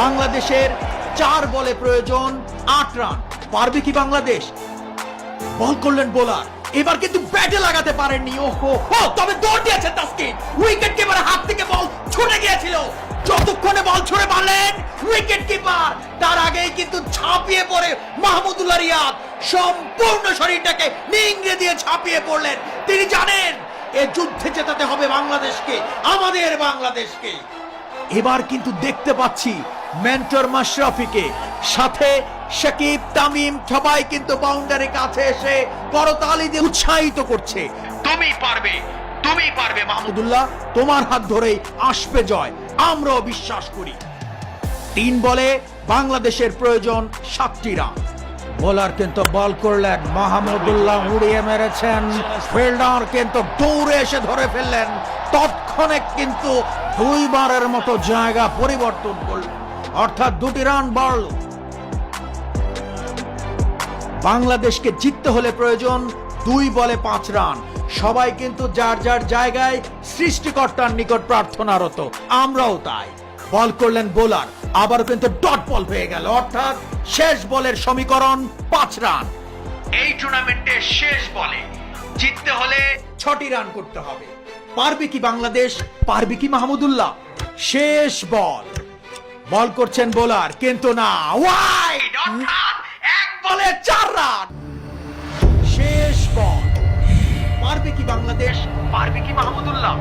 বাংলাদেশের চার বলে প্রয়োজন আট রান। পারবে কি বাংলাদেশ? বল করলেন বোলার। এবার কিন্তু ব্যাটে লাগাতে পারেননি। ও তবে দৌড় দিয়েছেন তাসকিন। উইকেট কিপার হাত থেকে বল ছুটে গিয়েছিল। যতক্ষণে বল ছুড়ে মারলেন, উইকেট কিপার তার আগেই কিন্তু ছাপিয়ে পড়ে মাহমুদুল্লাহ রিয়াদ। সম্পূর্ণ শরীরটাকে নিংড়ে দিয়ে ছাপিয়ে পড়লেন। তিনি জানেন, এ যুদ্ধে জেতাতে হবে বাংলাদেশকে, আমাদের বাংলাদেশকে। এবার কিন্তু দেখতে পাচ্ছি মেন্টর মাশরাফিকে। সাথে শাকিব তামিম সবাই কিন্তু বাউন্ডারি কাছে এসে করতালি দিয়ে উৎসাহিত করছে। তুমি পারবে তুমি পারবে মাহমুদুল্লাহ। তোমার হাত ধরেই আসবে জয় আমরাও বিশ্বাস করি। তিন বলে বাংলাদেশের প্রয়োজন সাতটি রান। বোলার কিন্তু বল করলেন মাহমুদুল্লাহ উড়িয়ে মেরেছেন। ফিল্ডার কিন্তু দৌড়ে এসে ধরে ফেললেন। তৎক্ষণে কিন্তু দুইবারের মতো জায়গা পরিবর্তন করলেন। অর্থাৎ দুটি রান বাড়ল বাংলাদেশকে জিততে হলে প্রয়োজন দুই বলে পাঁচ রান। সবাই কিন্তু যার যার জায়গায় সৃষ্টিকর্তার নিকট প্রার্থনারত। আমরাও তাই। বল করলেন বোলার আবার কিন্তু ডট বল হয়ে গেল। অর্থাৎ শেষ বলের সমীকরণ পাঁচ রান। এই টুর্নামেন্টের শেষ বলে জিততে হলে ছটি রান করতে হবে। পারবে কি বাংলাদেশ? পারবে কি মাহমুদুল্লাহ শেষ বল। বল করছেন বোলার কিন্তু না। ওয়াইড অর্থাৎ এক বলে চার রান। শেষ বল। পারবে কি বাংলাদেশ? পারবে কি মাহমুদুল্লাহ